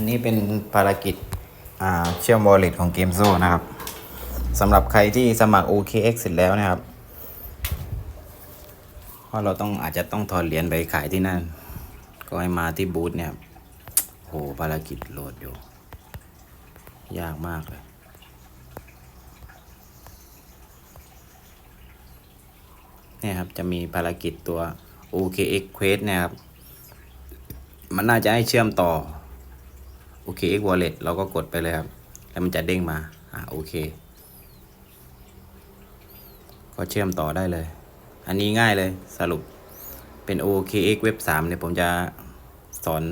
อันนี้เป็นภารกิจเชื่อม wallet ของเกมโซนะครับสำหรับใครที่สมัคร OKX เสร็จแล้วนะครับเพราะเราต้องอาจจะต้องถอนเหรียญไปขายที่นั่น ก็ให้มาที่บูธเนี่ยโหภารกิจโหลดอยู่ ยากมากเลยเนี่ยครับจะมีภารกิจตัว OKX Quest เนี่ยครับ มันน่าจะให้เชื่อมต่อ OKX Wallet เราก็กดไปเลยครับ แล้วมันจะเด้งมา อ่าโอเค ก็เชื่อมต่อได้เลย อันนี้ง่ายเลยสรุปเป็น OKX Web 3เนี่ยผมจะสอน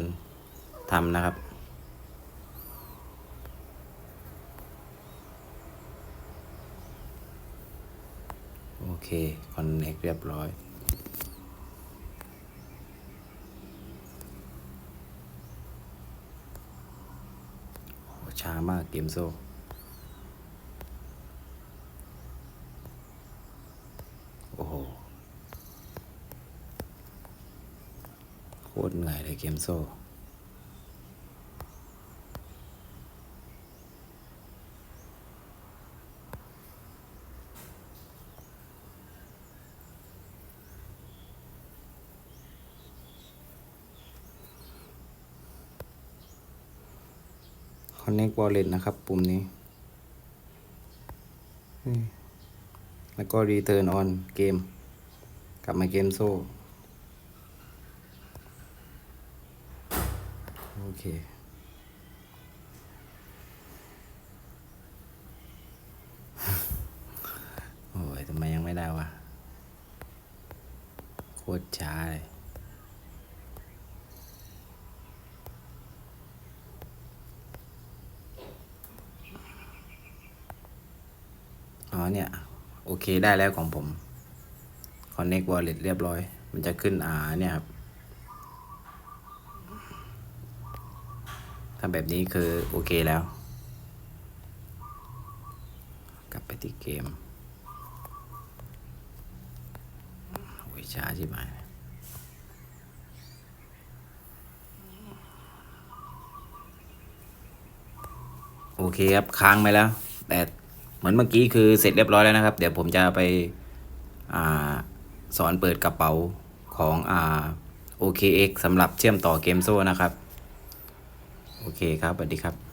ทำนะครับ โอเค คอนเน c t เรียบร้อย ช้ามากเกมโซ่โอ้โห โคตรเหนื่อยเลยเกมโซ่ Connect Wallet นะครับ ปุ่มนี้นแล้วก็ Return on เกม กลับมาเกมโซ่ โอเคโอ้ยทำไมยังไม่ได้วะโคตรช้าเลย เนี่ย โอเคได้แล้วของผม Connect Wallet เรียบร้อย มันจะขึ้นอ่าเนี่ยครับถ้าแบบนี้คือโอเคแล้ว กลับไปที่เกมโอ้ยช้าใช่ไหมโอเคครับ ค้างไปแล้วแต่ เหมือนเมื่อกี้คือเสร็จเรียบร้อยแล้วนะครับ เดี๋ยวผมจะไปอสอนเปิดกระเป๋าของอ่า OKX สำหรับเชื่อมต่อเกมโซ่นะครับ โอเคครับสวัสดีครับ